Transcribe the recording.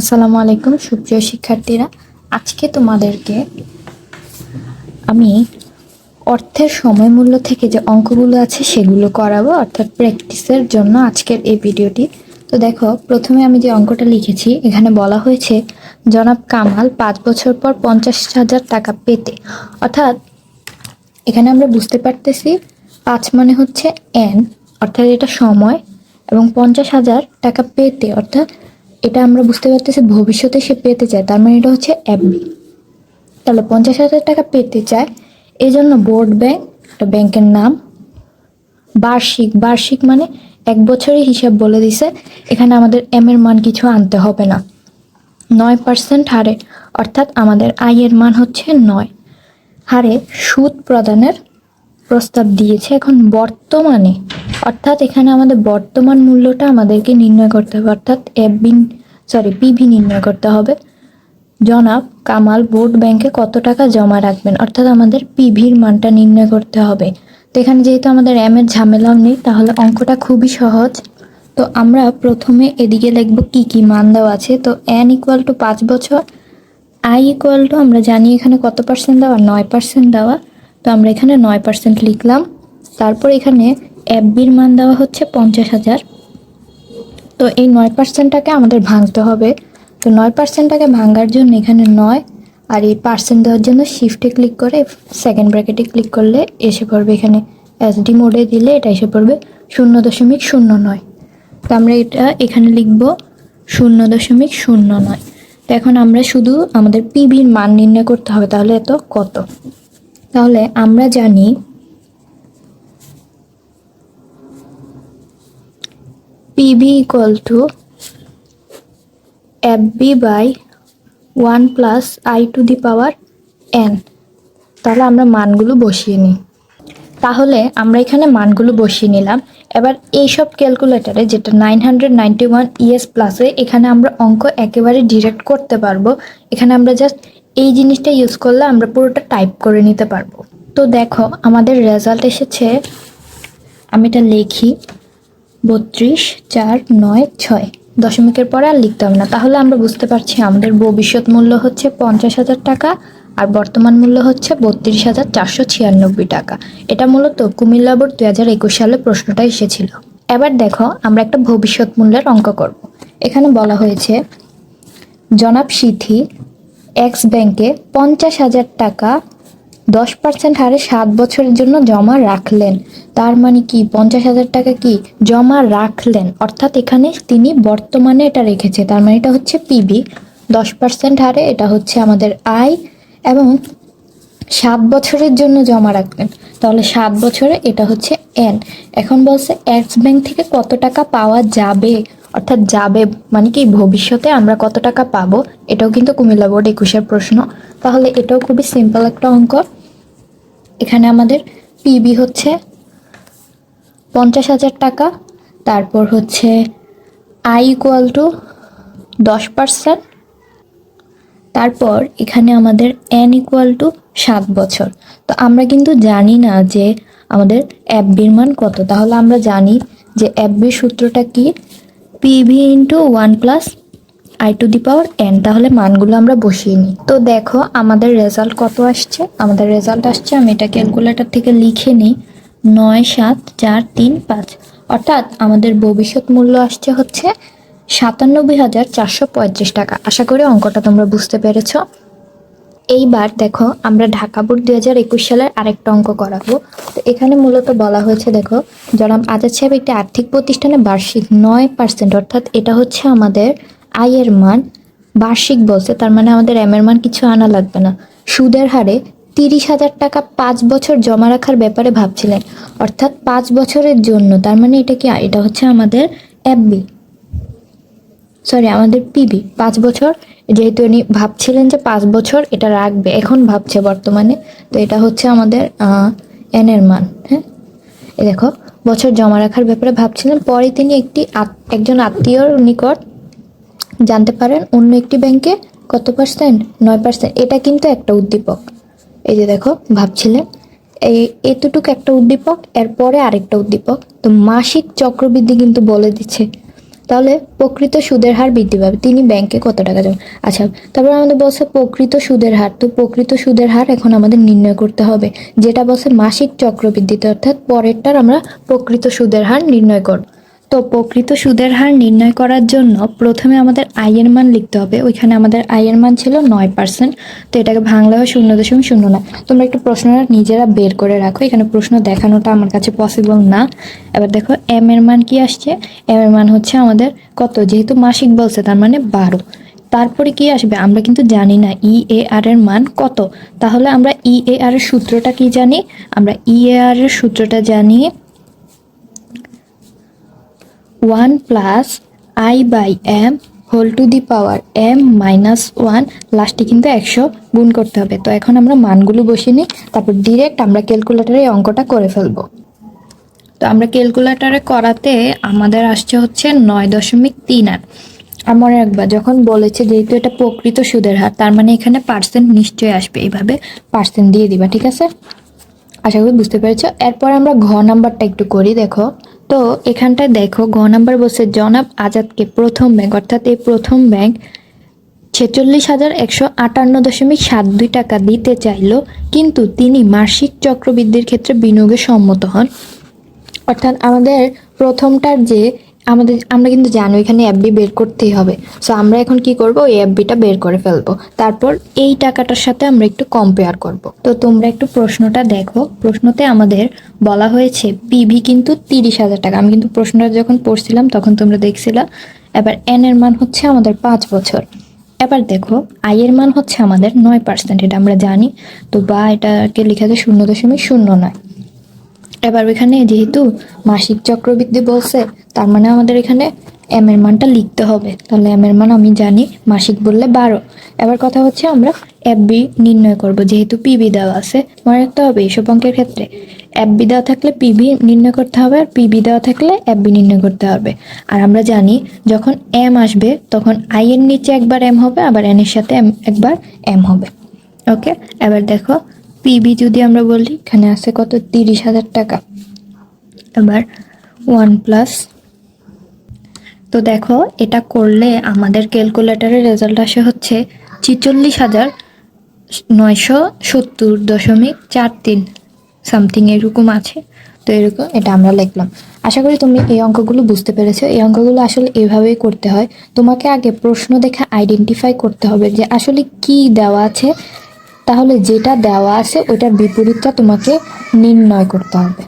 আসসালামু আলাইকুম, সুপ্রিয় শিক্ষার্থীরা। আজকে তোমাদেরকে আমি অর্থের সময় মূল্য থেকে যে অঙ্কগুলো আছে সেগুলো করাবো, অর্থাৎ প্র্যাকটিসের জন্য আজকের এই ভিডিওটি। তো দেখো, প্রথমে আমি যে অঙ্কটা লিখেছি, এখানে বলা হয়েছে, জনাব কামাল পাঁচ বছর পর পঞ্চাশ হাজার টাকা পেতে। অর্থাৎ এখানে আমরা বুঝতে পারতেছি, পাঁচ মানে হচ্ছে এন, অর্থাৎ এটা সময়, এবং পঞ্চাশ হাজার টাকা পেতে, অর্থাৎ এটা আমরা বুঝতে পারতেছি ভবিষ্যতে সে পেতে চায়। তার মানে এটা হচ্ছে অ্যাবি তাহলে পঞ্চাশ হাজার টাকা পেতে চায়। এই জন্য বোর্ড ব্যাংক একটা ব্যাংকের নাম, বার্ষিক বার্ষিক মানে এক বছরের হিসাব বলে দিছে। এখানে আমাদের এম এর মান কিছু আনতে হবে না। নয় পার্সেন্ট হারে, অর্থাৎ আমাদের আয়ের মান হচ্ছে নয়। হারে সুদ প্রদানের প্রস্তাব দিয়েছে এখন বর্তমানে। অর্থাৎ এখানে আমাদের বর্তমান মূল্যটা আমাদেরকে নির্ণয় করতে হবে। অর্থাৎ এফবিন সরি পিভি নির্ণয় করতে হবে। জনাব কামাল ভোট ব্যাংকে কত টাকা জমা রাখবেন? অর্থাৎ আমাদের পিভির মানটা নির্ণয় করতে হবে। তো এখানে যেহেতু আমাদের এম এর ঝামেলাও নেই, তাহলে অঙ্কটা খুবই সহজ। তো আমরা প্রথমে এদিকে লিখব কি কি মান দেওয়া আছে। তো এন ইকুয়াল টু পাঁচ বছর আই ইকুয়াল টু আমরা জানি এখানে কত পার্সেন্ট দেওয়া? নয় পার্সেন্ট দেওয়া। তো আমরা এখানে নয় পার্সেন্ট লিখলাম। তারপর এখানে এফবির মান দেওয়া হচ্ছে পঞ্চাশ হাজার। তো এই নয় পার্সেন্টটাকে আমাদের ভাঙতে হবে। তো নয় পার্সেন্টটাকে ভাঙার জন্য এখানে নয় আর এই পার্সেন্ট দেওয়ার জন্য শিফটে ক্লিক করে সেকেন্ড ব্র্যাকেটে ক্লিক করলে এসে পড়বে এখানে এসডি মোডে দিলে এটা এসে পড়বে শূন্য দশমিক শূন্য নয়। তো আমরা এটা এখানে লিখব শূন্য দশমিক শূন্য নয়। তো এখন আমরা শুধু আমাদের পিভির মান নির্ণয় করতে হবে, তাহলে এত কত? তাহলে আমরা জানি PV equal to FV by one plus I to the power N তাহলে আমরা মানগুলো বসিয়ে নিই। তাহলে আমরা এখানে মানগুলো বসিয়ে নিলাম। এবার এইসব ক্যালকুলেটারে যেটা nine hundred ninety one ES প্লাসে এখানে আমরা অঙ্ক একেবারে ডিরেক্ট করতে পারব। এখানে আমরা জাস্ট এই জিনিসটা ইউজ করলে আমরা পুরোটা টাইপ করে নিতে পারব। তো দেখো, আমাদের রেজাল্ট এসেছে, আমি এটা লিখি, বত্রিশ চার নয় ছয়। দশমিকের পরে আর লিখতে হবে না। তাহলে আমরা বুঝতে পারছি আমাদের ভবিষ্যৎ মূল্য হচ্ছে পঞ্চাশ হাজার টাকা, আর বর্তমান মূল্য হচ্ছে বত্রিশ হাজার চারশো ছিয়ানব্বই টাকা। এটা মূলত কুমিল্লা বোর্ড দুই হাজার একুশ সালে প্রশ্নটা এসেছিল। এবার দেখো, আমরা একটা ভবিষ্যৎ মূল্যের অঙ্ক করব। এখানে বলা হয়েছে, জনাব সিথি এক্স ব্যাংকে পঞ্চাশ হাজার টাকা দশ পার্সেন্ট হারে সাত বছরের জন্য জমা রাখলেন। তার মানে কি? পঞ্চাশ হাজার টাকা কি জমা রাখলেন? অর্থাৎ এখানে তিনি বর্তমানে এটা রেখেছে। তার মানে এটা হচ্ছে পিবি দশ পার্সেন্ট হারে এটা হচ্ছে আমাদের আয় এবং সাত বছরের জন্য জমা রাখবেন। তাহলে সাত বছরে এটা হচ্ছে এন এখন বলছে এক্স ব্যাংক থেকে কত টাকা পাওয়া যাবে? অর্থাৎ যাবে মানে কি ভবিষ্যতে আমরা কত টাকা পাবো? এটাও কিন্তু কুমিল্লা বোর্ড একুশের প্রশ্ন। তাহলে এটাও খুবই সিম্পল একটা অঙ্ক। এখানে আমাদের পিবি হচ্ছে পঞ্চাশ হাজার টাকা। তারপর হচ্ছে আই ইকুয়াল টু দশ পার্সেন্ট তারপর এখানে আমাদের এন ইকুয়াল টু সাত বছর। তো আমরা কিন্তু জানি না যে আমাদের অ্যাপবির মান কত। তাহলে আমরা জানি যে অ্যাপবির সূত্রটা কি? PV into one plus I to the power N তাহলে মানগুলো আমরা বসিয়ে নিই। তো দেখো আমাদের রেজাল্ট কত আসছে? আমাদের রেজাল্ট আসছে, আমি এটা ক্যালকুলেটার থেকে লিখে নিই। নয় সাত চার তিন পাঁচ। অর্থাৎ আমাদের ভবিষ্যৎ মূল্য আসছে হচ্ছে সাতানব্বই হাজার চারশো পঁয়ত্রিশ টাকা। আশা করি অঙ্কটা তোমরা বুঝতে পেরেছ। এইবার দেখো, আমরা ঢাকা বোর্ড দুই হাজার একুশ সালের আরেকটা অঙ্ক করাবো। তো এখানে মূলত বলা হয়েছে, দেখো, জনাব আজাদ সাহেব একটি আর্থিক প্রতিষ্ঠানে বার্ষিক নয় পার্সেন্ট অর্থাৎ এটা হচ্ছে আমাদের আয়ের মান। বার্ষিক বলছে, তার মানে আমাদের এম এর মান কিছু আনা লাগবে না। সুদের হারে তিরিশ হাজার টাকা পাঁচ বছর জমা রাখার ব্যাপারে ভাবছিলেন। অর্থাৎ পাঁচ বছরের জন্য, তার মানে এটা কি, এটা হচ্ছে আমাদের এফবি সরি আমাদের পিবি পাঁচ বছর। যেহেতু উনি ভাবছিলেন যে পাঁচ বছর এটা রাখবে, এখন ভাবছে বর্তমানে। তো এটা হচ্ছে আমাদের এনের মান হ্যাঁ? এ দেখো, বছর জমা রাখার ব্যাপারে ভাবছিলেন। পরে তিনি একটি একজন আত্মীয়র নিকট জানতে পারেন, অন্য একটি ব্যাংকে কত পার্সেন্ট নয় পার্সেন্ট এটা কিন্তু একটা উদ্দীপক। এই যে দেখো, ভাবছিলেন। এই এতটুকু একটা উদ্দীপক, এরপরে আরেকটা উদ্দীপক। তো মাসিক চক্রবৃদ্ধি কিন্তু বলে দিচ্ছে। তাহলে প্রকৃত সুদের হার বৃদ্ধি পাবে। তিনি ব্যাংকে কত টাকা যাবেন আচ্ছা তারপর আমাদের বলছে প্রকৃত সুদের হার। তো প্রকৃত সুদের হার এখন আমাদের নির্ণয় করতে হবে। যেটা বলছে মাসিক চক্রবৃদ্ধিতে, অর্থাৎ পরেরটার আমরা প্রকৃত সুদের হার নির্ণয় করব। তো প্রকৃত সুদের হার নির্ণয় করার জন্য প্রথমে আমাদের আয়ের মান লিখতে হবে। ওইখানে আমাদের আয়ের মান ছিল নয় পার্সেন্ট তো এটাকে ভাঙলে হয় শূন্য দশমিক শূন্য নয়। তোমরা একটু প্রশ্নটা নিজেরা বের করে রাখো। এখানে প্রশ্ন দেখানোটা আমার কাছে পসিবল না। এবার দেখো এম এর মান কি আসছে? এম এর মান হচ্ছে আমাদের কত? যেহেতু মাসিক বলছে, তার মানে বারো। তারপরে কি আসবে? আমরা কিন্তু জানি না ই এ আর এর মান কত। তাহলে আমরা ই এ আর এর সূত্রটা কি জানি? আমরা ই এ আর এর সূত্রটা জানি one plus I by M whole to the power M minus one লাস্টে কিন্তু একশো গুণ করতে হবে। তো এখন আমরা মানগুলো বসিয়ে নিই, তারপর ডিরেক্ট আমরা ক্যালকুলেটারে এই অঙ্কটা করে ফেলব। তো আমরা ক্যালকুলেটারে করাতে আমাদের আসছে হচ্ছে নয় দশমিক তিন আট। আর মনে রাখবা, যখন বলেছে যেহেতু এটা প্রকৃত সুদের হার, তার মানে এখানে পার্সেন্ট নিশ্চয়ই আসবে, এইভাবে পার্সেন্ট দিয়ে দিবা, ঠিক আছে? আশা করি বুঝতে পেরেছ। এরপর আমরা ঘ নাম্বারটা একটু করি, দেখো। তো এখানটায় দেখো ঘ নাম্বার বলছে, জনাব আজাদকে প্রথম ব্যাংক, অর্থাৎ এই প্রথম ব্যাংক ছেচল্লিশ হাজার একশো আটান্ন দশমিক সাত দুই টাকা দিতে চাইল, কিন্তু তিনি মাসিক চক্রবৃদ্ধির ক্ষেত্রে বিনিয়োগে সম্মত হন। অর্থাৎ আমাদের প্রথমটার যে আমাদের আমরা কিন্তু জানো এখানে অ্যাপবি বের করতেই হবে। সো আমরা এখন কি করব? ওই অ্যাপবিটা বের করে ফেলব। তারপর এই টাকাটার সাথে আমরা একটু কম্পেয়ার করব। তো তোমরা একটু প্রশ্নটা দেখো। প্রশ্নতে আমাদের বলা হয়েছে পিভি কিন্তু তিরিশ হাজার টাকা। আমি কিন্তু প্রশ্নটা যখন পড়ছিলাম, তখন তোমরা দেখছিলাম এবার এন এর মান হচ্ছে আমাদের পাঁচ বছর। এবার দেখো আই এর মান হচ্ছে আমাদের নয় পার্সেন্ট এটা আমরা জানি। তো বা এটাকে লেখা যায় শূন্য দশমিক শূন্য নয়। এবার এখানে যেহেতু মাসিক চক্রবৃদ্ধি বলছে, তার মানে আমাদের এখানে এম এর মানটা লিখতে হবে। তাহলে এম এর মান আমি জানি, মাসিক বললে বারো। এবার কথা হচ্ছে আমরা এফ বি নির্ণয় করব, যেহেতু পিবি দেওয়া আছে। মনে রাখতে হবে এইসব অঙ্কের ক্ষেত্রে এফবি দেওয়া থাকলে পিবি নির্ণয় করতে হবে, আর পিবি দেওয়া থাকলে এফ বি নির্ণয় করতে হবে। আর আমরা জানি যখন এম আসবে, তখন আই এর নিচে একবার এম হবে, আবার এন এর সাথে এম একবার এম হবে। ওকে? এবার দেখো পিবি যদি আমরা বলি, এখানে আছে কত? তিরিশ হাজার টাকা। এবার ওয়ান প্লাস তো দেখো, এটা করলে আমাদের ক্যালকুলেটারের রেজাল্ট আসে হচ্ছে ছিচল্লিশ হাজার নয়শো সত্তর দশমিক চার তিন সামথিং এরকম আছে। তো এরকম, এটা আমরা লিখলাম। আশা করি তুমি এই অঙ্কগুলো বুঝতে পেরেছ। এই অঙ্কগুলো আসলে এভাবেই করতে হয়। তোমাকে আগে প্রশ্ন দেখে আইডেন্টিফাই করতে হবে যে আসলে কি দেওয়া আছে। তাহলে যেটা দেওয়া আছে ওইটার বিপরীতটা তোমাকে নির্ণয় করতে হবে।